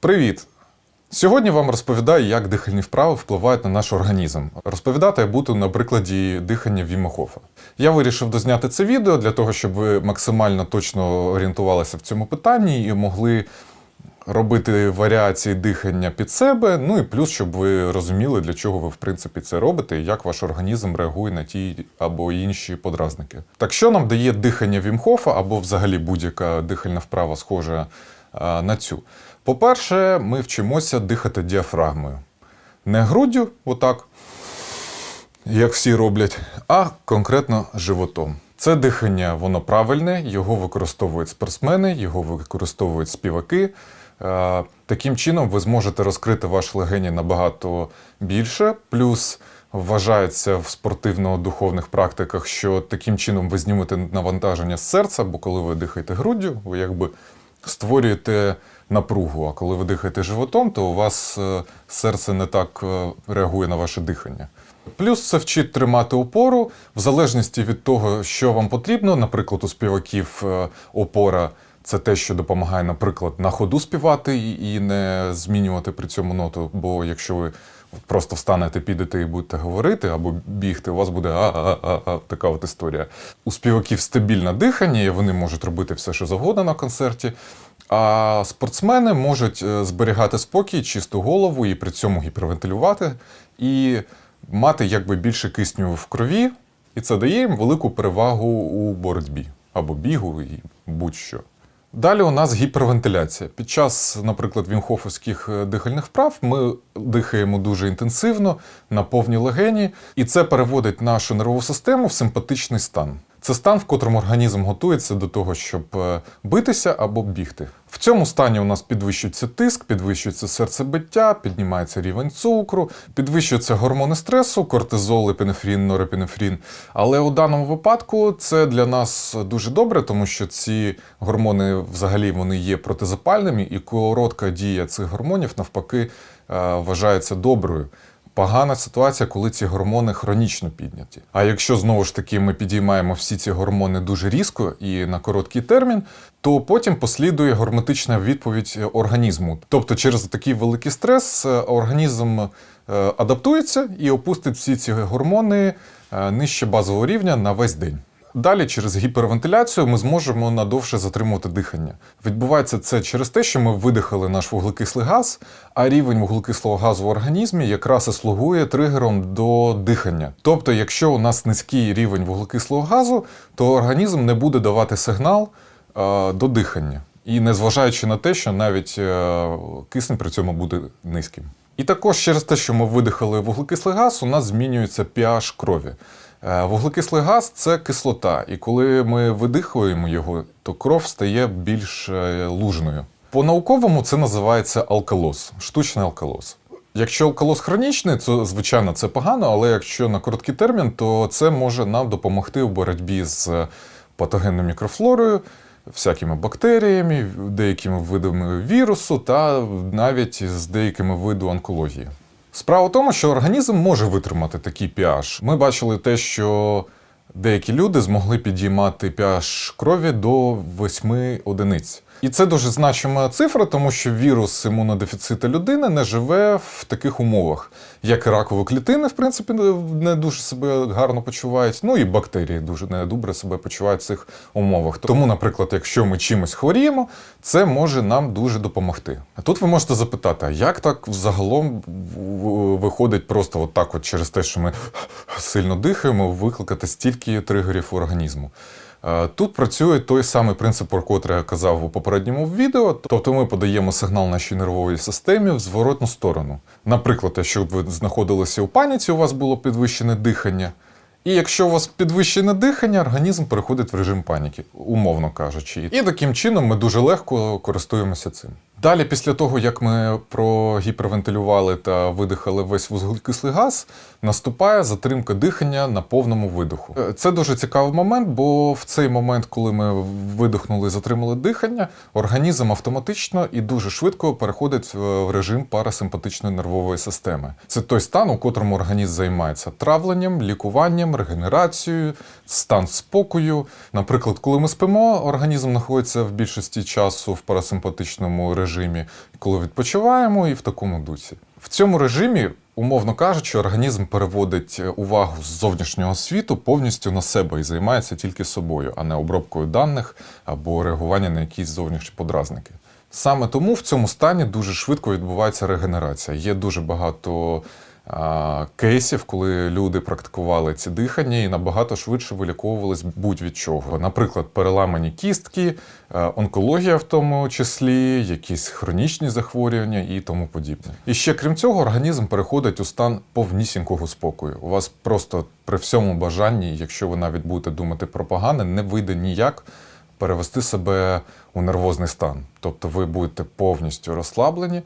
Привіт! Сьогодні вам розповідаю, як дихальні вправи впливають на наш організм. Розповідати я буду на прикладі дихання Віма Хофа. Я вирішив дозняти це відео для того, щоб ви максимально точно орієнтувалися в цьому питанні і могли робити варіації дихання під себе. Ну і плюс, щоб ви розуміли, для чого ви в принципі це робите і як ваш організм реагує на ті або інші подразники. Так що нам дає дихання Вімхофа або взагалі будь-яка дихальна вправа схожа на цю? По-перше, ми вчимося дихати діафрагмою. Не груддю, отак, як всі роблять, а конкретно животом. Це дихання, воно правильне, його використовують спортсмени, його використовують співаки. Е, Таким чином ви зможете розкрити ваш легені набагато більше. Плюс вважається в спортивно-духовних практиках, що таким чином ви знімете навантаження з серця, бо коли ви дихаєте груддю, ви якби створюєте напругу. А коли ви дихаєте животом, то у вас е, серце не так е, реагує на ваше дихання. Плюс це вчить тримати опору в залежності від того, що вам потрібно. Наприклад, у співаків е, опора це те, що допомагає, наприклад, на ходу співати і- і не змінювати при цьому ноту. Бо якщо ви просто встанете, підете і будете говорити або бігти, у вас буде а-а-а-а, така от історія. У співаків стабільне дихання, і вони можуть робити все, що завгодно на концерті. А спортсмени можуть е, зберігати спокій, чисту голову і при цьому гіпервентилювати і мати якби більше кисню в крові, і це дає їм велику перевагу у боротьбі або бігу і будь-що. Далі у нас гіпервентиляція. Під час, наприклад, вімхофовських е, дихальних вправ ми дихаємо дуже інтенсивно на повні легені, і це переводить нашу нервову систему в симпатичний стан. Це стан, в котрому організм готується до того, щоб е, битися або бігти. В цьому стані у нас підвищується тиск, підвищується серцебиття, піднімається рівень цукру, підвищуються гормони стресу, кортизол, епінефрін, норепінефрін. Але у даному випадку це для нас дуже добре, тому що ці гормони взагалі вони є протизапальними, і коротка дія цих гормонів навпаки е, вважається доброю. Погана ситуація, коли ці гормони хронічно підняті. А якщо знову ж таки ми підіймаємо всі ці гормони дуже різко і на короткий термін, то потім послідує горматична відповідь організму. Тобто, через такий великий стрес е, організм е, адаптується і опустить всі ці гормони е, нижче базового рівня на весь день. Далі, через гіпервентиляцію, ми зможемо надовше затримувати дихання. Відбувається це через те, що ми видихали наш вуглекислий газ, а рівень вуглекислого газу в організмі якраз і слугує тригером до дихання. Тобто, якщо у нас низький рівень вуглекислого газу, то організм не буде давати сигнал е, до дихання. І незважаючи на те, що навіть е, кисень при цьому буде низьким. І також через те, що ми видихали вуглекислий газ, у нас змінюється pH крові. Е, Вуглекислий газ це кислота, і коли ми видихуємо його, то кров стає більш е, лужною. По-науковому це називається алкалоз, штучний алкалоз. Якщо алкалоз хронічний, то звичайно це погано, але якщо на короткий термін, то це може нам допомогти у боротьбі з патогенною мікрофлорою, всякими бактеріями, деякими видами вірусу та навіть з деякими видами онкології. Справа в тому, що організм може витримати такий pH. Ми бачили те, що деякі люди змогли підіймати pH крові до 8 одиниць. І це дуже значима цифра, тому що вірус імунодефіциту людини не живе в таких умовах, як і ракові клітини, в принципі, не дуже себе гарно почувають. Ну і бактерії дуже недобре себе почувають в цих умовах. Тому, наприклад, якщо ми чимось хворіємо, це може нам дуже допомогти. А тут ви можете запитати, а як так взагалом виходить просто от так, от через те, що ми сильно дихаємо, викликати стільки тригерів організму? Е, Тут працює той самий принцип, про котрий я казав у попередньому відео. Тобто ми подаємо сигнал нашій нервовій системі в зворотну сторону. Наприклад, якщо ви знаходилися у паніці, у вас було підвищене дихання. І якщо у вас підвищене дихання, організм переходить в режим паніки, умовно кажучи. І таким чином ми дуже легко користуємося цим. Далі, після того, як ми прогіпервентилювали та видихали весь вуглекислий газ, наступає затримка дихання на повному видоху. Е, Це дуже цікавий момент, бо в цей момент, коли ми видихнули, і затримали дихання, організм автоматично і дуже швидко переходить в в режим парасимпатичної нервової системи. Це той стан, у котрому організм займається травленням, лікуванням диханням, регенерацією, стан спокою. Наприклад, коли ми спимо, організм знаходиться в більшості часу в парасимпатичному режимі, коли відпочиваємо і в такому дусі. В цьому режимі, умовно кажучи, організм переводить увагу з зовнішнього світу повністю на себе і займається тільки собою, а не обробкою даних або реагування на якісь зовнішні подразники. Саме тому в цьому стані дуже швидко відбувається регенерація. Є дуже багато кейсів, коли люди практикували ці дихання і набагато швидше виліковувались будь-від чого. Наприклад, переламані кістки, е, онкологія в тому числі, якісь хронічні захворювання і тому подібне. І ще крім цього, організм переходить у стан повнісінького спокою. У вас просто при всьому бажанні, якщо ви навіть будете думати про погане, не вийде ніяк перевести себе у нервозний стан. Тобто ви будете повністю розслаблені,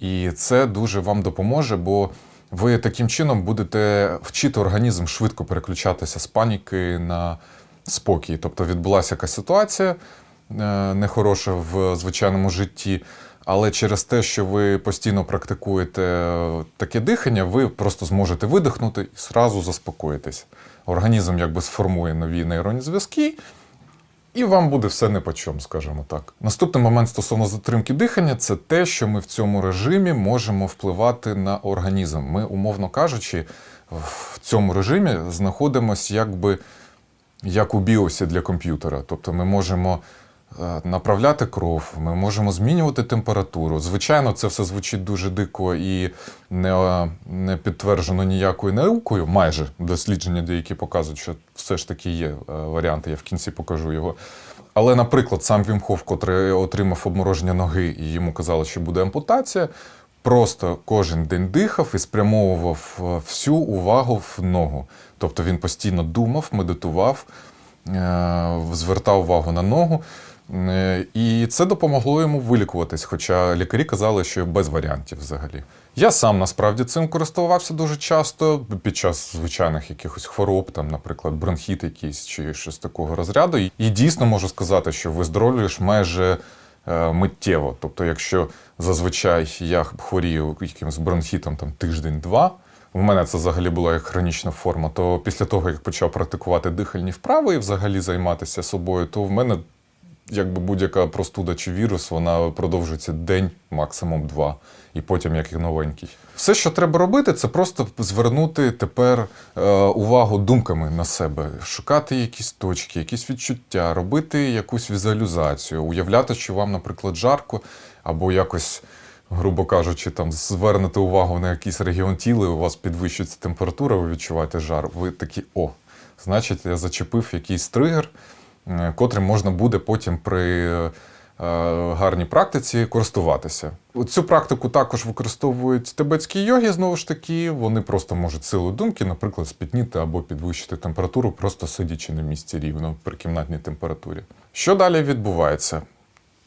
і це дуже вам допоможе, бо ви таким чином будете вчити організм швидко переключатися з паніки на спокій. Тобто відбулася якась ситуація е, нехороша в звичайному житті. Але через те, що ви постійно практикуєте таке дихання, ви просто зможете видихнути і зразу заспокоїтесь. Організм якби сформує нові нейронні зв'язки, і вам буде все не по чому, скажімо так. Наступний момент стосовно затримки дихання це те, що ми в цьому режимі можемо впливати на організм. Ми, умовно кажучи, в цьому режимі знаходимося якби як у біосі для комп'ютера. Тобто ми можемо направляти кров, ми можемо змінювати температуру. Звичайно, це все звучить дуже дико і не, е, не підтверджено ніякою наукою. Майже дослідження деякі показують, що все ж таки є е, варіанти. Я в кінці покажу його. Але, наприклад, сам Вім Хоф, котрий отримав обмороження ноги, і йому казали, що буде ампутація, просто кожен день дихав і спрямовував е, всю увагу в ногу. Тобто він постійно думав, медитував, е, звертав увагу на ногу. Е, І це допомогло йому вилікуватись, хоча лікарі казали, що без варіантів взагалі. Я сам насправді цим користувався дуже часто під час звичайних якихось хвороб, там, наприклад, бронхіт якийсь чи щось такого розряду. І- дійсно можу сказати, що виздоровлюєш майже е, миттєво. Тобто, якщо зазвичай я хворію якимось бронхітом там тиждень-два. У мене це взагалі була як хронічна форма. То після того, як почав практикувати дихальні вправи і взагалі займатися собою, то в мене якби будь-яка простуда чи вірус, вона продовжується день, максимум два, і потім як і новенький. Все, що треба робити, це просто звернути тепер е, увагу думками на себе, шукати якісь точки, якісь відчуття, робити якусь візуалізацію, уявляти, що вам, наприклад, жарко, або якось. Грубо кажучи, там звернете увагу на якийсь регіон тіла, і у вас підвищується температура, ви відчуваєте жар. Ви такі, о, значить, я зачепив якийсь тригер, котрим можна буде потім при е, гарній практиці користуватися. Цю практику також використовують тибетські йоги, знову ж таки, вони просто можуть силою думки, наприклад, спітніти або підвищити температуру, просто сидячи на місці рівно при кімнатній температурі. Що далі відбувається?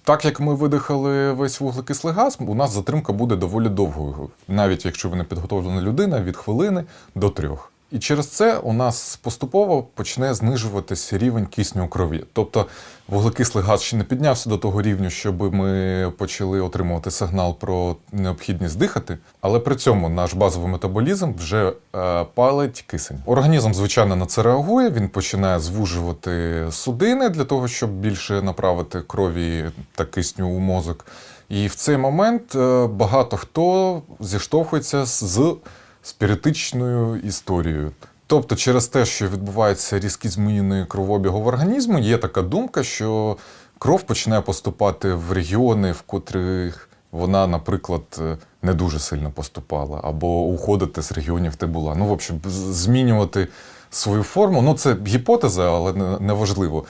Так як ми видихали весь вуглекислий газ, у нас затримка буде доволі довгою, навіть якщо ви не підготовлена людина від хвилини до трьох. І через це у нас поступово почне знижуватись рівень кисню у крові. Тобто вуглекислий газ ще не піднявся до того рівню, щоб ми почали отримувати сигнал про необхідність дихати, але при цьому наш базовий метаболізм вже е, палить кисень. Організм, звичайно, на це реагує. Він починає звужувати судини для того, щоб більше направити крові та кисню у мозок. І в цей момент е, багато хто зіштовхується з спіритичною історією. Тобто, через те, що відбувається різкі зміни кровообігу в організму, є така думка, що кров починає поступати в регіони, в котрих вона, наприклад, не дуже сильно поступала, або уходити з регіонів, де була. Ну, в общем, змінювати свою форму. Ну, це гіпотеза, але не- неважливо.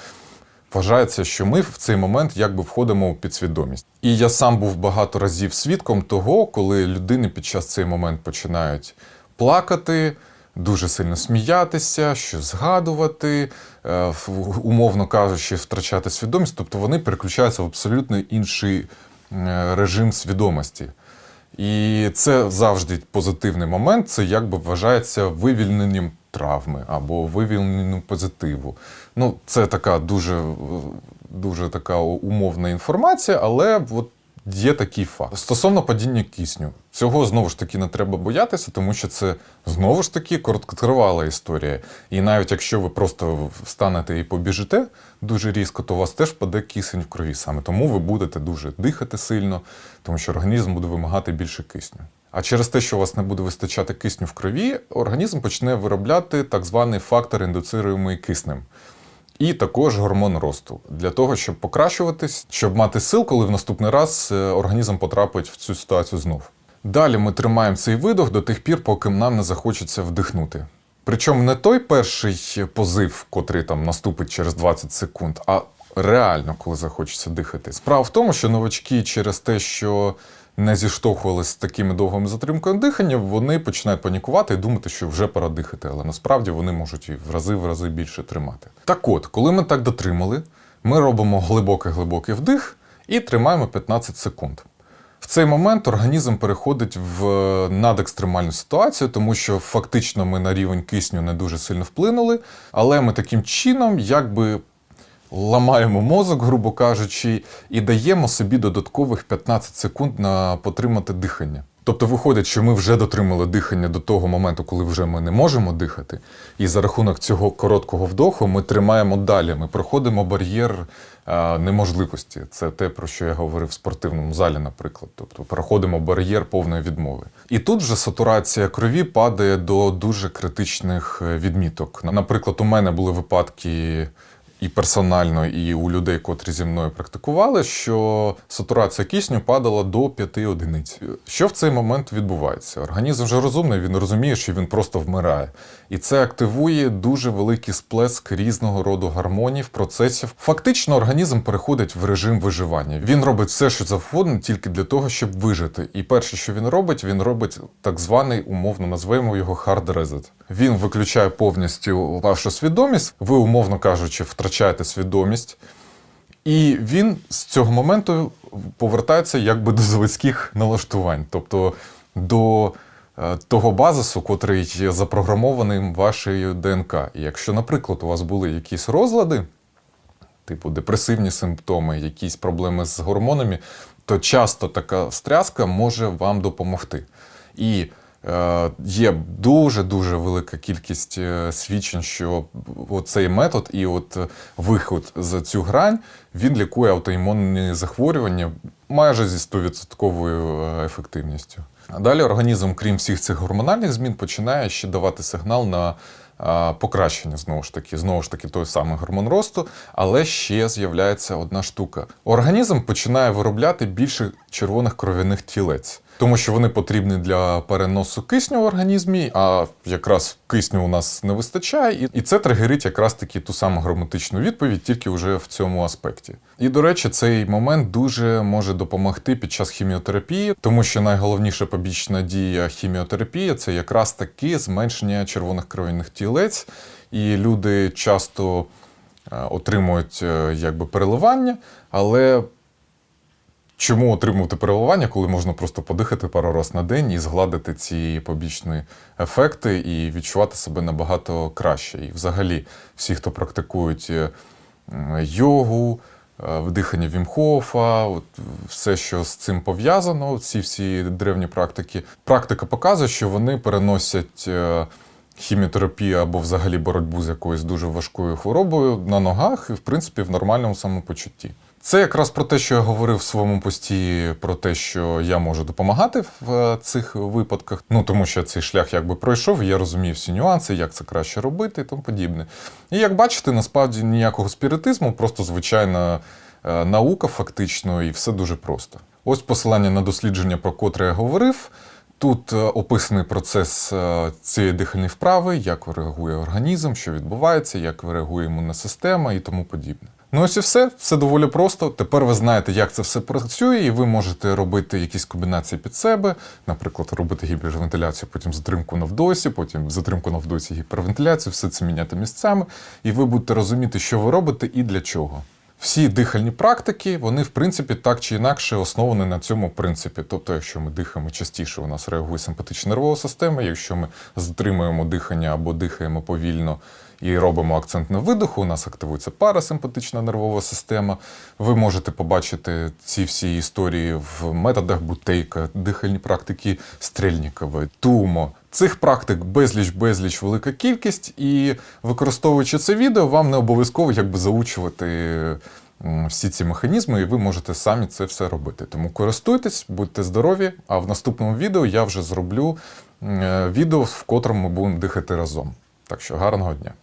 Вважається, що ми в цей момент якби входимо у підсвідомість. І я сам був багато разів свідком того, коли людини під час цей момент починають плакати, дуже сильно сміятися, що згадувати, е, умовно кажучи, втрачати свідомість. Тобто вони переключаються в абсолютно інший е, режим свідомості. І це завжди позитивний момент. Це якби вважається вивільненням травми або вивільненням позитиву. Ну, це така дуже, е, дуже така умовна інформація, але от є такий факт. Стосовно падіння кисню, цього знову ж таки не треба боятися, тому що це знову ж таки короткотривала історія. І навіть якщо ви просто встанете і побіжите дуже різко, то у вас теж впаде кисень в крові саме. Тому ви будете дуже дихати сильно, тому що організм буде вимагати більше кисню. А через те, що у вас не буде вистачати кисню в крові, організм почне виробляти так званий фактор індуцируємий киснем. І також гормон росту для того, щоб покращуватись, щоб мати сил, коли в наступний раз е, організм потрапить в цю ситуацію знов. Далі ми тримаємо цей видох до тих пір, поки нам не захочеться вдихнути. Причому не той перший позив, котрий там наступить через 20 секунд, а реально, коли захочеться дихати. Справа в тому, що новачки через те, що не зіштовхувалися з такими довгими затримками дихання, вони починають панікувати і думати, що вже пора дихати, але насправді вони можуть і в рази в рази більше тримати. Так от, коли ми так дотримали, ми робимо глибокий-глибокий вдих і тримаємо 15 секунд. В цей момент організм переходить в надекстремальну ситуацію, тому що фактично ми на рівень кисню не дуже сильно вплинули, але ми таким чином якби ламаємо мозок, грубо кажучи, і даємо собі додаткових 15 секунд на потримати дихання. Тобто виходить, що ми вже дотримали дихання до того моменту, коли вже ми не можемо дихати. І за рахунок цього короткого вдоху ми тримаємо далі. Ми проходимо бар'єр а, неможливості. Це те, про що я говорив в спортивному залі, наприклад. Тобто проходимо бар'єр повної відмови. І тут вже сатурація крові падає до дуже критичних е, відміток. Наприклад, у мене були випадки і персонально, і у людей, котрі зі мною практикували, що сатурація кисню падала до 5 одиниць. Що в цей момент відбувається? Організм вже розумний, він розуміє, що він просто вмирає. І це активує дуже великий сплеск різного роду гормонів, процесів. Фактично, організм переходить в режим виживання. Він робить все, що завгодно, тільки для того, щоб вижити. І перше, що він робить, він робить так званий, умовно назвемо його hard reset. Він виключає повністю вашу свідомість, ви, умовно кажучи, втрачаєте свідомість. І він з цього моменту повертається якби до заводських налаштувань, тобто до е, того базису, котрий є запрограмованим вашою ДНК. І якщо, наприклад, у вас були якісь розлади, типу депресивні симптоми, якісь проблеми з гормонами, то часто така стряска може вам допомогти. І е, є дуже-дуже велика кількість е, свідчень, що цей метод і от е, виход за цю грань він лікує аутоімунні захворювання майже зі 100% ефективністю. Далі організм, крім всіх цих гормональних змін, починає ще давати сигнал на покращення знову ж таки, знову ж таки, той самий гормон росту, але ще з'являється одна штука. Організм починає виробляти більше червоних кров'яних тілець. Тому що вони потрібні для переносу кисню в організмі, а якраз кисню у нас не вистачає, і- це тригерить якраз таки ту саму граматичну відповідь, тільки вже в цьому аспекті. І до речі, цей момент дуже може допомогти під час хіміотерапії, тому що найголовніша побічна дія хіміотерапії це якраз таки зменшення червоних кров'яних тілець, і люди часто е, отримують е, якби переливання, але Чому отримувати переливання, коли можна просто подихати пару разів на день і згладити ці побічні ефекти і відчувати себе набагато краще? І взагалі, всі, хто практикують е, йогу, е, вдихання Вімхофа, от все, що з цим пов'язано, ці всі древні практики, практика показує, що вони переносять. е, Хіміотерапію або взагалі боротьбу з якоюсь дуже важкою хворобою на ногах і, в принципі, в нормальному самопочутті. Це якраз про те, що я говорив в своєму пості, про те, що я можу допомагати в е, цих випадках. Ну тому що цей шлях якби пройшов, я розумію всі нюанси, як це краще робити і тому подібне. І як бачите, насправді ніякого спіритизму, просто звичайна е, наука, фактично, і все дуже просто. Ось посилання на дослідження, про котре я говорив. Тут е, описаний процес цієї дихальної вправи, як реагує організм, що відбувається, як реагує імунна система і тому подібне. Ну ось і все, все доволі просто. Тепер ви знаєте, як це все працює, і ви можете робити якісь комбінації під себе, наприклад, робити гіпервентиляцію, потім затримку на вдосі, потім затримку на вдосі, гіпервентиляцію, все це міняти місцями, і ви будете розуміти, що ви робите і для чого. Всі дихальні практики, вони, в принципі, так чи інакше основані на цьому принципі. Тобто, якщо ми дихаємо частіше, у нас реагує симпатична нервова система. Якщо ми затримуємо дихання або дихаємо повільно і робимо акцент на видиху, у нас активується парасимпатична нервова система. Ви можете побачити ці всі історії в методах Бутейка, дихальні практики Стрельнікової, Тумо. Цих практик безліч, безліч велика кількість, і використовуючи це відео, вам не обов'язково якби заучувати всі ці механізми, і ви можете самі це все робити. Тому користуйтесь, будьте здорові. А в наступному відео я вже зроблю е, відео, в котрому ми будемо дихати разом. Так що гарного дня!